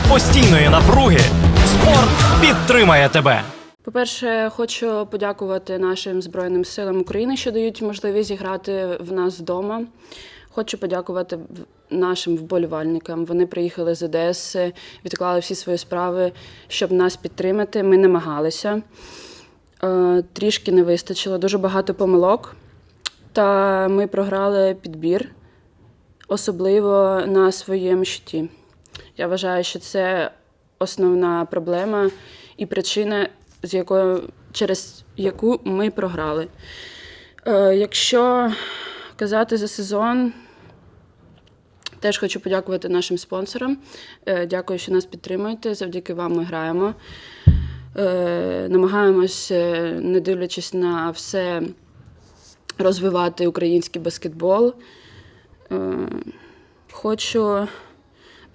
серед постійної напруги спорт підтримає тебе. По-перше, хочу подякувати нашим Збройним силам України, що дають можливість зіграти в нас вдома. Хочу подякувати нашим вболівальникам. Вони приїхали з Одеси, відклали всі свої справи, щоб нас підтримати. Ми намагалися. Е, Трішки не вистачило, дуже багато помилок. Та ми програли підбір, особливо на своєму щиті. Я вважаю, що це основна проблема і причина, з якою, через яку ми програли. Е, якщо казати за сезон, теж хочу подякувати нашим спонсорам. Е, дякую, що нас підтримуєте. Завдяки вам ми граємо. Е, намагаємось, е, не дивлячись на все, розвивати український баскетбол. Е, хочу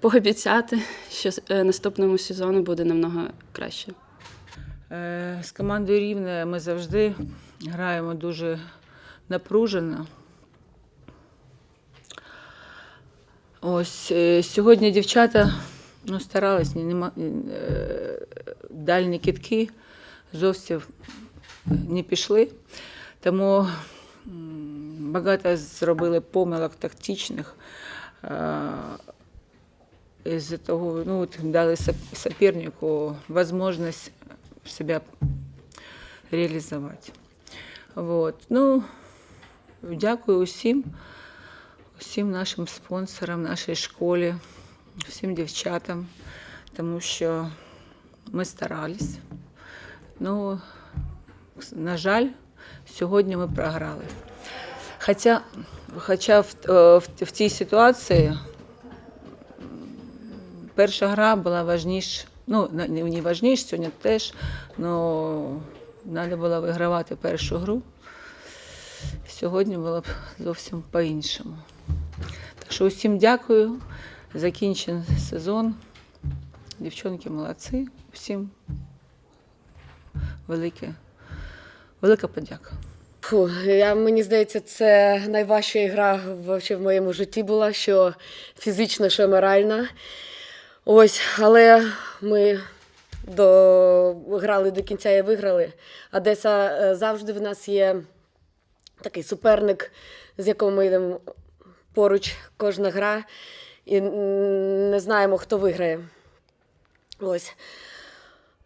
пообіцяти, що е, наступному сезону буде намного краще. Е, З командою Рівне ми завжди граємо дуже напружено. Ось е, сьогодні дівчата ну, старались, нема, дальні кітки зовсім не пішли. Тому багато зробили помилок тактичних. Із-за того, ну, от дали соп- сопернику возможность себя реалізувати. Вот. Ну, дякую усім, усім нашим спонсорам, нашій школі, всім дівчатам, тому що ми старались. Ну, на жаль, сьогодні ми програли. Хоча, хоча в, е, в, в цій ситуації перша гра була важніша. Ну, не важніше, сьогодні теж, але треба було вигравати першу гру. Сьогодні було б зовсім по-іншому. Так що усім дякую. Закінчений сезон. Дівчонки молодці. Всім велике, велика подяка. Фу, я, мені здається, це найважча гра вообще в моєму житті була, що фізично, що морально. Ось, але ми до... грали до кінця і виграли. Одеса е, завжди в нас є такий суперник, з яким ми йдемо поруч кожна гра, і не знаємо, хто виграє. Ось.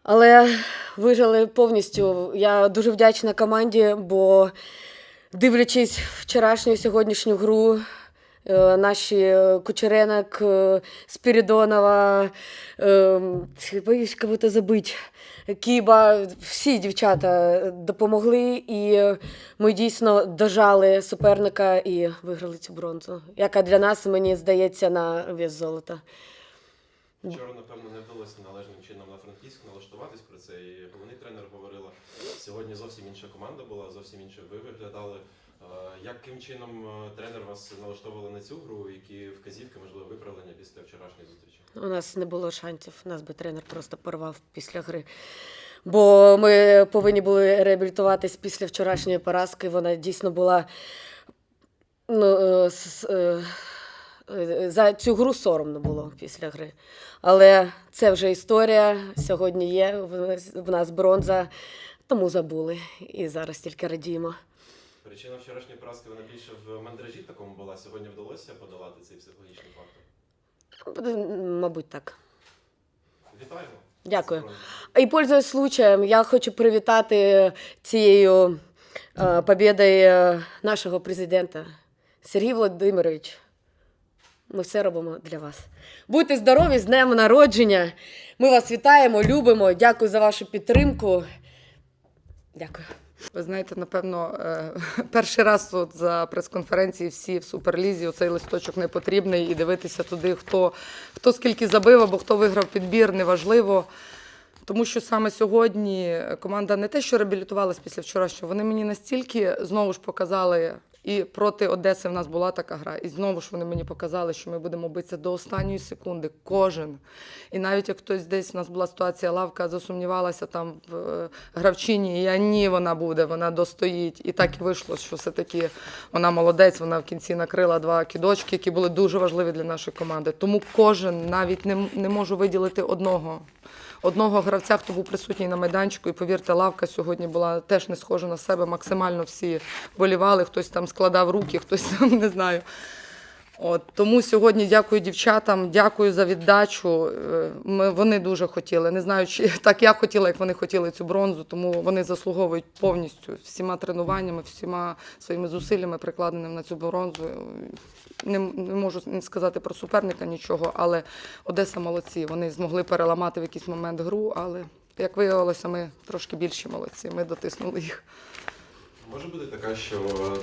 Але вижили повністю. Я дуже вдячна команді, бо дивлячись вчорашню сьогоднішню гру, наші е, Кучеренок, е, Спірідонова, е, боюсь кого-то забити, Кіба, всі дівчата допомогли, і ми дійсно дожали суперника і виграли цю бронзу, яка для нас, мені здається, на вес золота. Вчора, напевно, не вдалося належним чином на Франківськ налаштуватись про це. І головний тренер говорила. Сьогодні зовсім інша команда була, зовсім інше ви виглядали. Е, Яким чином е, тренер вас налаштовував на цю гру? Які вказівки, можливо, виправлення після вчорашньої зустрічі? У нас не було шансів, нас би тренер просто порвав після гри. Бо ми повинні були реабілітуватись після вчорашньої поразки. Вона дійсно була ну, е, за цю гру соромно було після гри. Але це вже історія. Сьогодні є в нас бронза, тому забули. І зараз тільки радіємо. Причина вчорашньої поразки вона більше в мандражі такому була. Сьогодні вдалося подолати цей психологічний фактор. Мабуть, так. Вітаємо! Дякую. І пользуясь случаєм, я хочу привітати цією е, побєдою е, нашого президента Сергій Володимирович. Ми все робимо для вас. Будьте здорові з днем народження. Ми вас вітаємо, любимо. Дякую за вашу підтримку. Дякую. Ви знаєте, напевно, е, перший раз от за прес-конференції всі в суперлізі оцей листочок не потрібний і дивитися туди, хто, хто скільки забив або хто виграв підбір, неважливо. Тому що саме сьогодні команда не те, що реабілітувалась після вчорашнього, вони мені настільки знову ж показали І проти Одеси в нас була така гра. І знову ж вони мені показали, що ми будемо битися до останньої секунди. Кожен. І навіть як хтось десь у нас була ситуація, лавка засумнівалася там в е, гравчині, і я ні, вона буде, вона достоїть. І так і вийшло, що все-таки вона молодець, вона в кінці накрила два кідочки, які були дуже важливі для нашої команди. Тому кожен навіть не, не можу виділити одного. Одного гравця, хто був присутній на майданчику, і повірте, лавка сьогодні була теж не схожа на себе. Максимально всі болівали, хтось там складав руки, хтось там не знаю. От, тому сьогодні дякую дівчатам, дякую за віддачу. Е, Ми, вони дуже хотіли. Не знаю, чи так я хотіла, як вони хотіли цю бронзу, тому вони заслуговують повністю всіма тренуваннями, всіма своїми зусиллями, прикладеними на цю бронзу. Не, не можу сказати про суперника нічого, але Одеса молодці. Вони змогли переламати в якийсь момент гру, але як виявилося, ми трошки більші молодці. Ми дотиснули їх. Може бути така, що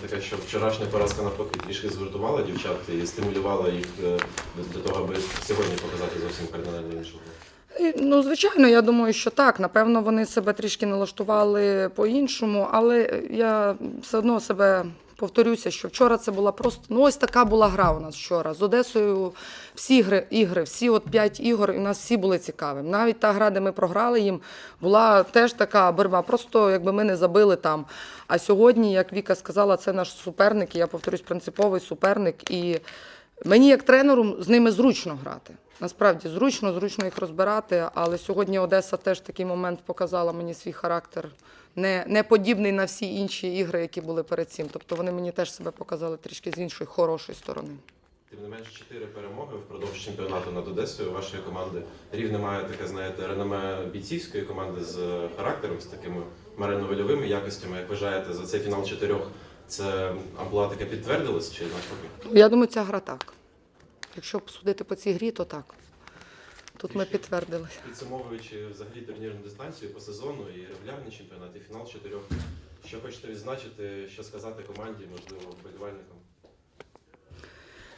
така, що вчорашня поразка навпаки трішки згуртувала дівчат і стимулювала їх е, до- того, аби сьогодні показати зовсім кардинально іншого. Ну, звичайно, я думаю, що так. Напевно, вони себе трішки налаштували по-іншому, але я все одно себе повторюся, що вчора це була просто ну ось така була гра у нас вчора. З Одесою всі ігри, ігри всі от п'ять ігор, і у нас всі були цікаві. Навіть та гра, де ми програли їм, була теж така борьба. Просто якби ми не забили там. А сьогодні, як Віка сказала, це наш суперник. і Я повторюсь, принциповий суперник. І Мені як тренеру з ними зручно грати. Насправді зручно, зручно їх розбирати. Але сьогодні Одеса теж такий момент показала мені свій характер, не, не подібний на всі інші ігри, які були перед цим. Тобто вони мені теж себе показали трішки з іншої хорошої сторони. Тим не менш, чотири перемоги впродовж чемпіонату над Одесою. Вашої команди рівне має таке, знаєте, реноме бійцівської команди з характером, з такими марено-вольовими якостями. Як вважаєте, за цей фінал чотирьох це амплуа таке підтвердилось чи навпаки? Я думаю, ця гра так. Якщо судити по цій грі, то так. Тут ми підтвердили. Підсумовуючи взагалі турнірну дистанцію по сезону і регулярний чемпіонат, і фінал чотирьох. Що хочете відзначити, що сказати команді, можливо, вболівальникам?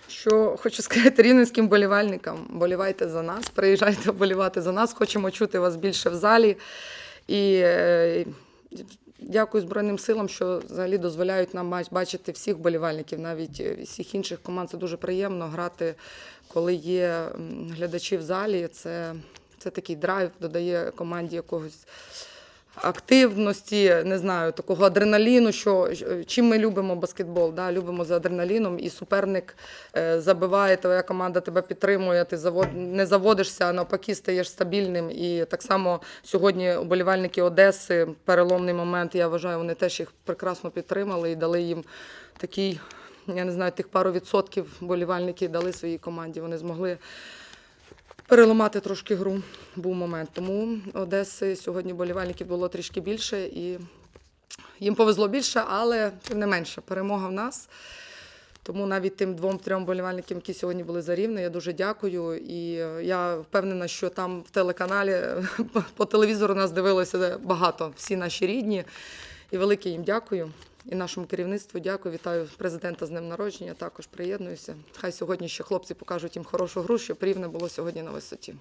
Що хочу сказати рівненським болівальникам, болівайте за нас, приїжджайте болівати за нас. Хочемо чути вас більше в залі. І е, дякую Збройним силам, що взагалі дозволяють нам бачити всіх болівальників, навіть е, всіх інших команд. Це дуже приємно грати, коли є глядачі в залі. Це, це такий драйв, додає команді якогось активності, не знаю, такого адреналіну, що чим ми любимо баскетбол, да, любимо за адреналіном, і суперник е, забиває, твоя команда тебе підтримує, ти завод, не заводишся, а навпаки стаєш стабільним. І так само сьогодні уболівальники Одеси, переломний момент, я вважаю, вони теж їх прекрасно підтримали і дали їм такий, я не знаю, тих пару відсотків болівальники дали своїй команді. Вони змогли переламати трошки гру. Був момент. Тому Одеси сьогодні болівальників було трішки більше і їм повезло більше, але тим не менше, перемога в нас. Тому навіть тим двом-трьом болівальникам, які сьогодні були за рівне, я дуже дякую. І я впевнена, що там в телеканалі по телевізору нас дивилося багато, всі наші рідні. І велике їм дякую. І нашому керівництву дякую. Вітаю президента з днем народження. Також приєднуюся. Хай сьогодні ще хлопці покажуть їм хорошу гру, щоб рівне було сьогодні на висоті.